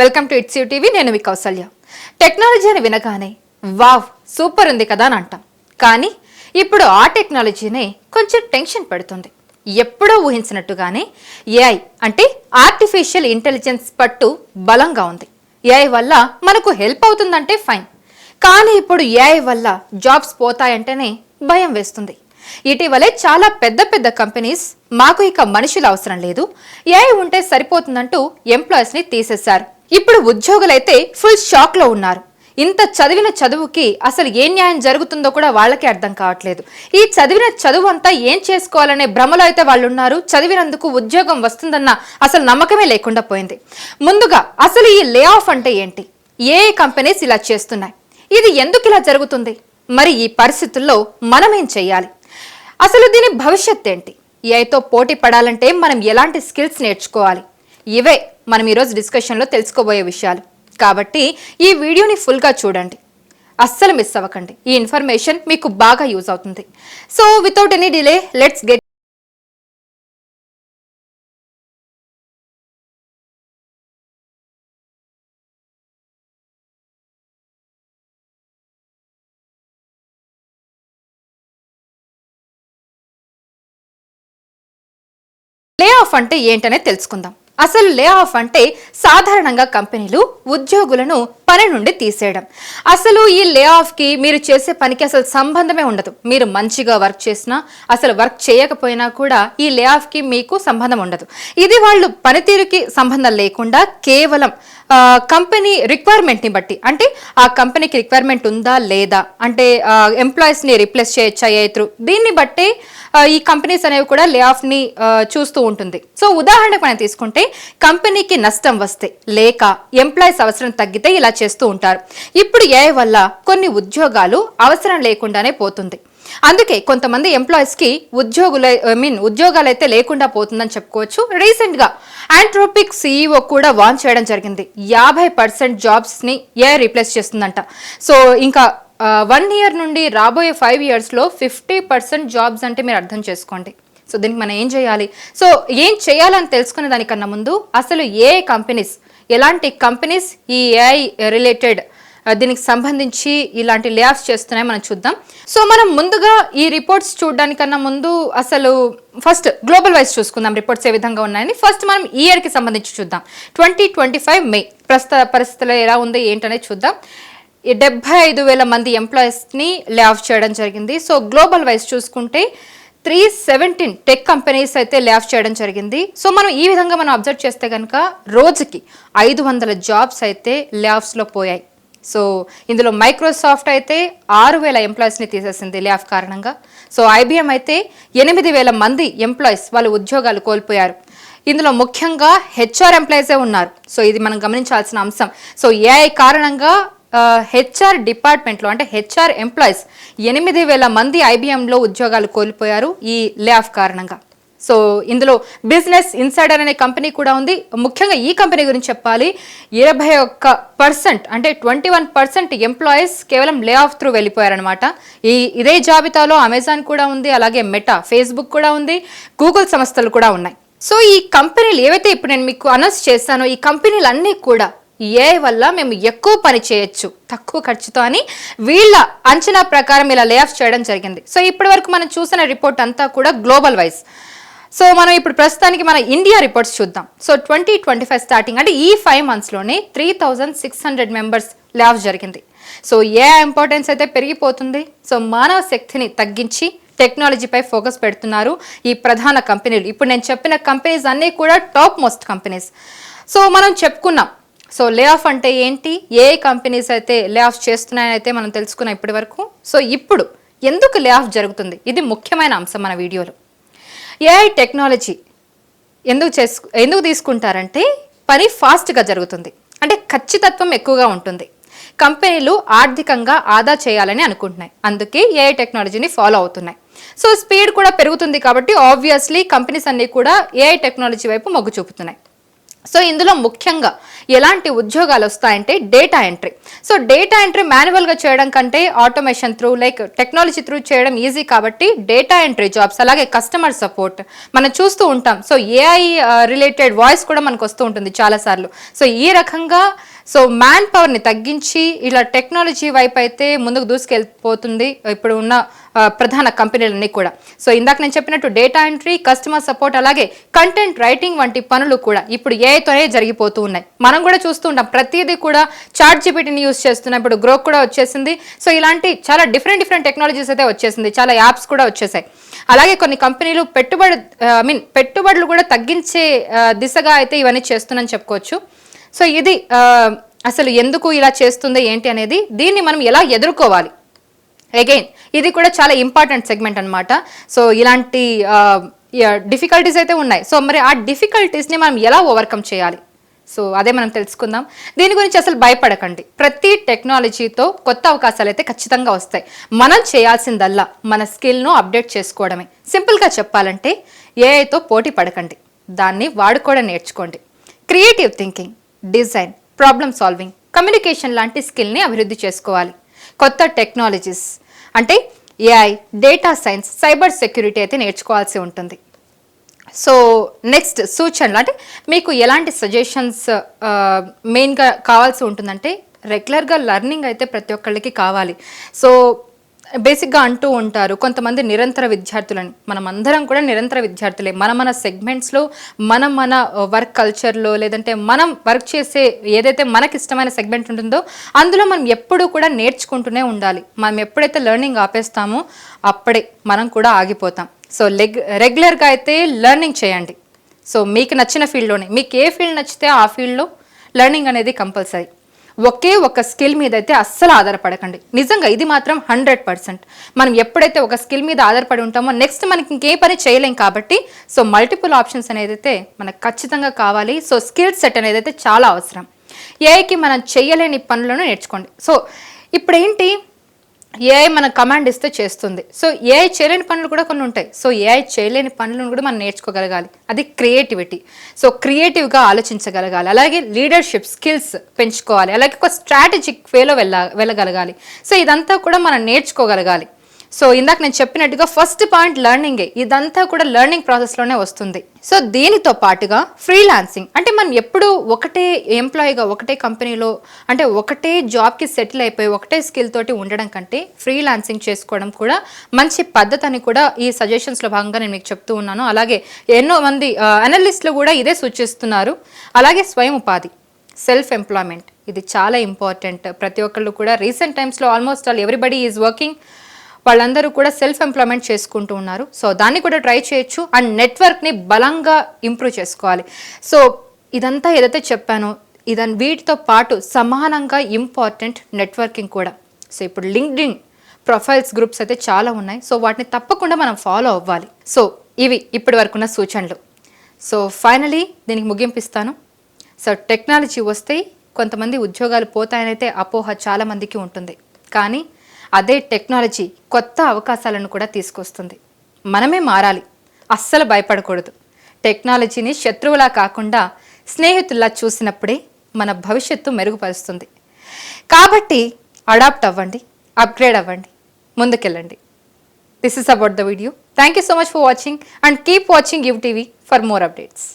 Welcome to its you TV నేను మీ Kaushalya. Technology అని వినగానే వావ్ సూపర్ ఉంది కదా అని అంటాం. కానీ ఇప్పుడు ఆ టెక్నాలజీనే కొంచెం టెన్షన్ పెడుతుంది. ఎప్పుడో ఊహించినట్టుగానే ఏఐ అంటే ఆర్టిఫిషియల్ ఇంటెలిజెన్స్ పట్టు బలంగా ఉంది. ఏఐ వల్ల మనకు హెల్ప్ అవుతుందంటే ఫైన్ కానీ ఇప్పుడు ఏఐ వల్ల జాబ్స్ పోతాయంటేనే భయం వేస్తుంది. ఇటీవలే చాలా పెద్ద పెద్ద కంపెనీస్ మాకు ఇక మనుషులు అవసరం లేదు. ఏఐ ఉంటే సరిపోతుందంటూ ఎంప్లాయీస్ని తీసేశారు. ఇప్పుడు ఉద్యోగులైతే ఫుల్ షాక్లో ఉన్నారు. ఇంత చదివిన చదువుకి అసలు ఏ న్యాయం జరుగుతుందో కూడా వాళ్ళకి అర్థం కావట్లేదు. ఈ చదివిన చదువు అంతా ఏం చేసుకోవాలనే భ్రమలో అయితే వాళ్ళు ఉన్నారు చదివినందుకు ఉద్యోగం వస్తుందన్న అసలు నమ్మకమే లేకుండా పోయింది. ముందుగా అసలు ఈ లే ఆఫ్ అంటే ఏంటి? ఏ కంపెనీస్ ఇలా చేస్తున్నాయి? ఇది ఎందుకు ఇలా జరుగుతుంది? మరి ఈ పరిస్థితుల్లో మనం ఏం చెయ్యాలి అసలు దీని భవిష్యత్ ఏంటి? ఏఐతో పోటీ పడాలంటే మనం ఎలాంటి స్కిల్స్ నేర్చుకోవాలి? ఇవే మనం ఈరోజు డిస్కషన్లో తెలుసుకోబోయే విషయాలు. కాబట్టి ఈ వీడియోని ఫుల్గా చూడండి. అస్సలు మిస్ అవ్వకండి. ఈ ఇన్ఫర్మేషన్ మీకు బాగా యూజ్ అవుతుంది. So without any delay let's get lay off అంటే ఏంటనే తెలుసుకుందాం. అసలు లే ఆఫ్ అంటే సాధారణంగా కంపెనీలు ఉద్యోగులను పని నుండి తీసేయడం. అసలు ఈ లే ఆఫ్కి మీరు చేసే పనికి అసలు సంబంధమే ఉండదు. మీరు మంచిగా వర్క్ చేసినా అసలు వర్క్ చేయకపోయినా కూడా ఈ లే ఆఫ్కి మీకు సంబంధం ఉండదు. ఇది వాళ్ళు పనితీరుకి సంబంధం లేకుండా కేవలం కంపెనీ రిక్వైర్మెంట్ని బట్టి. అంటే ఆ కంపెనీకి రిక్వైర్మెంట్ ఉందా లేదా? అంటే ఎంప్లాయీస్ని రిప్లేస్ చేయొచ్చా ఏత్రు దీన్ని బట్టి ఈ కంపెనీస్ అనేవి కూడా లే ఆఫ్ని చూస్తూ ఉంటుంది. సో ఉదాహరణకు మనం తీసుకుంటే కంపెనీకి నష్టం వస్తే లేక ఎంప్లాయీస్ అవసరం తగ్గితే ఇలా చేస్తూ ఉంటారు. ఇప్పుడు ఏ వల్ల కొన్ని ఉద్యోగాలు అవసరం లేకుండానే పోతుంది. అందుకే కొంతమంది ఎంప్లాయీస్కి ఉద్యోగుల ఐ మీన్ ఉద్యోగాలు అయితే లేకుండా పోతుందని చెప్పుకోవచ్చు. రీసెంట్గా ఆంట్రోపిక్ సీఈఓ కూడా వాన్ చేయడం జరిగింది. యాభై పర్సెంట్ జాబ్స్ని ఏ రీప్లేస్ చేస్తుందంట. సో ఇంకా వన్ ఇయర్ నుండి రాబోయే ఫైవ్ ఇయర్స్లో ఫిఫ్టీ పర్సెంట్ జాబ్స్ అంటే మీరు అర్థం చేసుకోండి. సో దీనికి మనం ఏం చేయాలి? సో ఏం చేయాలని తెలుసుకునే దానికన్నా ముందు అసలు ఏ కంపెనీస్ ఎలాంటి కంపెనీస్ ఈ ఏఐ రిలేటెడ్ దీనికి సంబంధించి ఇలాంటి లేఆఫ్స్ చేస్తున్నాయి మనం చూద్దాం. సో మనం ముందుగా ఈ రిపోర్ట్స్ చూడడానికన్నా ముందు అసలు ఫస్ట్ గ్లోబల్ వైజ్ చూసుకుందాం. రిపోర్ట్స్ ఏ విధంగా ఉన్నాయని ఫస్ట్ మనం ఇయర్కి సంబంధించి చూద్దాం. ట్వంటీ ట్వంటీ ఫైవ్ మే ప్రస్తుత పరిస్థితుల్లో ఎలా ఉంది ఏంటనేది చూద్దాం. డెబ్బై ఐదు వేల మంది ఎంప్లాయీస్ని లే ఆఫ్ చేయడం జరిగింది. సో గ్లోబల్ వైజ్ చూసుకుంటే త్రీ సెవెంటీన్ టెక్ కంపెనీస్ అయితే లే ఆఫ్ చేయడం జరిగింది. సో మనం ఈ విధంగా మనం అబ్జర్వ్ చేస్తే కనుక రోజుకి ఐదు వందల జాబ్స్ అయితే లే ఆఫ్స్లో పోయాయి. సో ఇందులో మైక్రోసాఫ్ట్ అయితే ఆరు వేల ఎంప్లాయీస్ని తీసేసింది లే ఆఫ్ కారణంగా. సో ఐబీఎం అయితే ఎనిమిది వేల మంది ఎంప్లాయీస్ వాళ్ళు ఉద్యోగాలు కోల్పోయారు. ఇందులో ముఖ్యంగా హెచ్ఆర్ ఎంప్లాయీసే ఉన్నారు. సో ఇది మనం గమనించాల్సిన అంశం. సో ఏఐ కారణంగా హెచ్ఆర్ డిపార్ట్మెంట్లో అంటే హెచ్ఆర్ ఎంప్లాయీస్ ఎనిమిది వేల మంది ఐబిఎంలో ఉద్యోగాలు కోల్పోయారు ఈ లే ఆఫ్ కారణంగా. సో ఇందులో బిజినెస్ ఇన్సైడర్ అనే కంపెనీ కూడా ఉంది. ముఖ్యంగా ఈ కంపెనీ గురించి చెప్పాలి. ఇరవై ఒక్క పర్సెంట్ అంటే ట్వంటీ వన్ పర్సెంట్ ఎంప్లాయీస్ కేవలం లే ఆఫ్ త్రూ వెళ్ళిపోయారనమాట ఈ ఇదే జాబితాలో అమెజాన్ కూడా ఉంది అలాగే మెటా ఫేస్బుక్ కూడా ఉంది గూగుల్ సంస్థలు కూడా ఉన్నాయి. సో ఈ కంపెనీలు ఏవైతే ఇప్పుడు నేను మీకు అనౌన్స్ చేస్తానో ఈ కంపెనీలు అన్నీ కూడా ఏఐ వల్ల మేము ఎక్కువ పని చేయొచ్చు తక్కువ ఖర్చుతో అని వీళ్ళ అంచనా ప్రకారం ఇలా లే ఆఫ్ చేయడం జరిగింది. సో ఇప్పటి వరకు మనం చూసిన రిపోర్ట్ అంతా కూడా గ్లోబల్ వైజ్ సో మనం ఇప్పుడు ప్రస్తుతానికి మన ఇండియా రిపోర్ట్స్ చూద్దాం. So twenty twenty five starting అంటే ఈ five మంత్స్లోనే three thousand six hundred members layoff జరిగింది. సో ఏ ఇంపార్టెన్స్ అయితే పెరిగిపోతుంది? సో మానవ శక్తిని తగ్గించి టెక్నాలజీపై ఫోకస్ పెడుతున్నారు ఈ ప్రధాన కంపెనీలు ఇప్పుడు నేను చెప్పిన కంపెనీస్ అన్నీ కూడా టాప్ మోస్ట్ కంపెనీస్ సో మనం చెప్పుకున్నాం సో లే ఆఫ్ అంటే ఏంటి? ఏ కంపెనీస్ అయితే లే ఆఫ్ చేస్తున్నాయని అయితే మనం తెలుసుకున్నాం ఇప్పటి వరకు సో ఇప్పుడు ఎందుకు లే ఆఫ్ జరుగుతుంది? ఇది ముఖ్యమైన అంశం మన వీడియోలో. ఏఐ టెక్నాలజీ ఎందుకు చేసు ఎందుకు తీసుకుంటారంటే పని ఫాస్ట్గా జరుగుతుంది. అంటే ఖచ్చితత్వం ఎక్కువగా ఉంటుంది. కంపెనీలు ఆర్థికంగా ఆదా చేయాలని అనుకుంటున్నాయి. అందుకే ఏఐ టెక్నాలజీని ఫాలో అవుతున్నాయి. సో స్పీడ్ కూడా పెరుగుతుంది కాబట్టి ఆబ్వియస్లీ కంపెనీస్ అన్నీ కూడా ఏఐ టెక్నాలజీ వైపు మొగ్గు చూపుతున్నాయి. సో ఇందులో ముఖ్యంగా ఎలాంటి ఉద్యోగాలు వస్తాయంటే data entry. So data entry మాన్యువల్గా చేయడం కంటే automation through like technology through చేయడం ఈజీ కాబట్టి డేటా ఎంట్రీ జాబ్స్ అలాగే కస్టమర్ సపోర్ట్ మనం చూస్తూ ఉంటాం. సో ఏఐ రిలేటెడ్ వాయిస్ కూడా మనకు వస్తూ ఉంటుంది చాలాసార్లు. సో ఈ రకంగా సో మ్యాన్ పవర్ని తగ్గించి ఇలా టెక్నాలజీ వైపు అయితే ముందుకు దూసుకెళ్ళిపోతుంది ఇప్పుడు ఉన్న ప్రధాన కంపెనీలన్నీ కూడా. సో ఇందాక నేను చెప్పినట్టు డేటా ఎంట్రీ కస్టమర్ సపోర్ట్ అలాగే కంటెంట్ రైటింగ్ వంటి పనులు కూడా ఇప్పుడు ఏఐతోనే జరిగిపోతూ ఉన్నాయి. మనం కూడా చూస్తూ ఉంటాం. ప్రతిదీ కూడా చాట్ జీపీటీని యూస్ చేస్తున్నాం ఇప్పుడు గ్రోక్ కూడా వచ్చేసింది. సో ఇలాంటి చాలా డిఫరెంట్ డిఫరెంట్ టెక్నాలజీస్ అయితే వచ్చేసింది. చాలా యాప్స్ కూడా వచ్చేసాయి. అలాగే కొన్ని కంపెనీలు పెట్టుబడి ఐ మీన్ పెట్టుబడులు కూడా తగ్గించే దిశగా అయితే ఇవన్నీ చేస్తున్నాయని చెప్పుకోవచ్చు. సో ఇది అసలు ఎందుకు ఇలా చేస్తుంది ఏంటి అనేది దీన్ని మనం ఎలా ఎదుర్కోవాలి? అగైన్ ఇది కూడా చాలా ఇంపార్టెంట్ సెగ్మెంట్ అన్నమాట. సో ఇలాంటి డిఫికల్టీస్ అయితే ఉన్నాయి. సో మరి ఆ డిఫికల్టీస్ని మనం ఎలా ఓవర్కమ్ చేయాలి? సో అదే మనం తెలుసుకుందాం. దీని గురించి అసలు భయపడకండి. ప్రతి టెక్నాలజీతో కొత్త అవకాశాలు అయితే ఖచ్చితంగా వస్తాయి. మనం చేయాల్సిందల్లా మన స్కిల్ను అప్డేట్ చేసుకోవడమే. సింపుల్గా చెప్పాలంటే ఏఐతో పోటీ పడకండి. దాన్ని వాడుకోవడం నేర్చుకోండి. Creative thinking design problem solving communication లాంటి స్కిల్ని అభివృద్ధి చేసుకోవాలి. కొత్త టెక్నాలజీస్ అంటే AI data science cyber security అయితే నేర్చుకోవాల్సి ఉంటుంది. సో నెక్స్ట్ సూచనలు అంటే మీకు ఎలాంటి సజెషన్స్ మెయిన్గా కావాల్సి ఉంటుందంటే రెగ్యులర్గా లర్నింగ్ అయితే ప్రతి ఒక్కళ్ళకి కావాలి. సో బేసిక్గా అంటూ ఉంటారు కొంతమంది నిరంతర విద్యార్థులని. మనం అందరం కూడా నిరంతర విద్యార్థులే. మన మన సెగ్మెంట్స్లో మనం మన వర్క్ కల్చర్లో లేదంటే మనం వర్క్ చేసే ఏదైతే మనకి ఇష్టమైన సెగ్మెంట్ ఉంటుందో అందులో మనం ఎప్పుడూ కూడా నేర్చుకుంటూనే ఉండాలి. మనం ఎప్పుడైతే లెర్నింగ్ ఆపేస్తామో అప్పుడే మనం కూడా ఆగిపోతాం. సో లెగ్ రెగ్యులర్గా అయితే లెర్నింగ్ చేయండి. సో మీకు నచ్చిన ఫీల్డ్లోనే. మీకు ఏ ఫీల్డ్ నచ్చితే ఆ ఫీల్డ్లో లెర్నింగ్ అనేది కంపల్సరీ. ఒకే ఒక స్కిల్ మీద అయితే అస్సలు ఆధారపడకండి. నిజంగా ఇది మాత్రం హండ్రెడ్ పర్సెంట్. మనం ఎప్పుడైతే ఒక స్కిల్ మీద ఆధారపడి ఉంటామో నెక్స్ట్ మనకి ఇంకే పని చేయలేం కాబట్టి సో మల్టిపుల్ ఆప్షన్స్ అనేది అయితే మనకు ఖచ్చితంగా కావాలి. సో స్కిల్ సెట్ అనేది అయితే చాలా అవసరం. ఏఐకి మనం చేయలేని పనులను నేర్చుకోండి. సో ఇప్పుడు ఏంటి ఏఐ మన కమాండ్ ఇస్తే చేస్తుంది. సో ఏఐ చేయలేని పనులు కూడా కొన్ని ఉంటాయి. సో ఏఐ చేయలేని పనులను కూడా మనం నేర్చుకోగలగాలి. అది క్రియేటివిటీ సో క్రియేటివ్గా ఆలోచించగలగాలి. అలాగే లీడర్షిప్ స్కిల్స్ పెంచుకోవాలి. అలాగే ఒక స్ట్రాటజిక్ వేలో వెళ్ళ వెళ్ళగలగాలి. సో ఇదంతా కూడా మనం నేర్చుకోగలగాలి. సో ఇందాక నేను చెప్పినట్టుగా ఫస్ట్ పాయింట్ లెర్నింగే ఇదంతా కూడా లెర్నింగ్ ప్రాసెస్లోనే వస్తుంది. సో దీనితో పాటుగా ఫ్రీలాన్సింగ్ అంటే మనం ఎప్పుడు ఒకటే ఎంప్లాయీగా ఒకటే కంపెనీలో అంటే ఒకటే జాబ్కి సెటిల్ అయిపోయి ఒకటే స్కిల్ తోటి ఉండడం కంటే ఫ్రీలాన్సింగ్ చేసుకోవడం కూడా మంచి పద్ధతి అని కూడా ఈ సజెషన్స్లో భాగంగా నేను మీకు చెప్తూ ఉన్నాను. అలాగే ఎన్నో మంది అనలిస్టులు కూడా ఇదే సూచిస్తున్నారు. అలాగే స్వయం ఉపాధి సెల్ఫ్ ఎంప్లాయ్మెంట్ ఇది చాలా ఇంపార్టెంట్ ప్రతి ఒక్కళ్ళు కూడా రీసెంట్ టైమ్స్లో almost all everybody is working వాళ్ళందరూ కూడా సెల్ఫ్ ఎంప్లాయ్మెంట్ చేసుకుంటూ ఉన్నారు. సో దాన్ని కూడా ట్రై చేయొచ్చు అండ్ నెట్వర్క్ని బలంగా ఇంప్రూవ్ చేసుకోవాలి. సో ఇదంతా ఏదైతే చెప్పానో ఇదని వీటితో పాటు సమానంగా ఇంపార్టెంట్ నెట్వర్కింగ్ కూడా. సో ఇప్పుడు లింక్డ్ఇన్ ప్రొఫైల్స్ గ్రూప్స్ అయితే చాలా ఉన్నాయి. సో వాటిని తప్పకుండా మనం ఫాలో అవ్వాలి. సో ఇవి ఇప్పటి వరకున్న సూచనలు. సో ఫైనలీ దీనికి ముగింపిస్తాను. సో టెక్నాలజీ వస్తే కొంతమంది ఉద్యోగాలు పోతాయనైతే అపోహ చాలామందికి ఉంటుంది. కానీ అదే టెక్నాలజీ కొత్త అవకాశాలను కూడా తీసుకొస్తుంది. మనమే మారాలి. అస్సలు భయపడకూడదు. టెక్నాలజీని శత్రువులా కాకుండా స్నేహితుల్లా చూసినప్పుడే మన భవిష్యత్తు మెరుగుపరుస్తుంది. కాబట్టి అడాప్ట్ అవ్వండి అప్గ్రేడ్ అవ్వండి ముందుకెళ్ళండి. This is about the video thank you so much for watching and keep watching give TV for more updates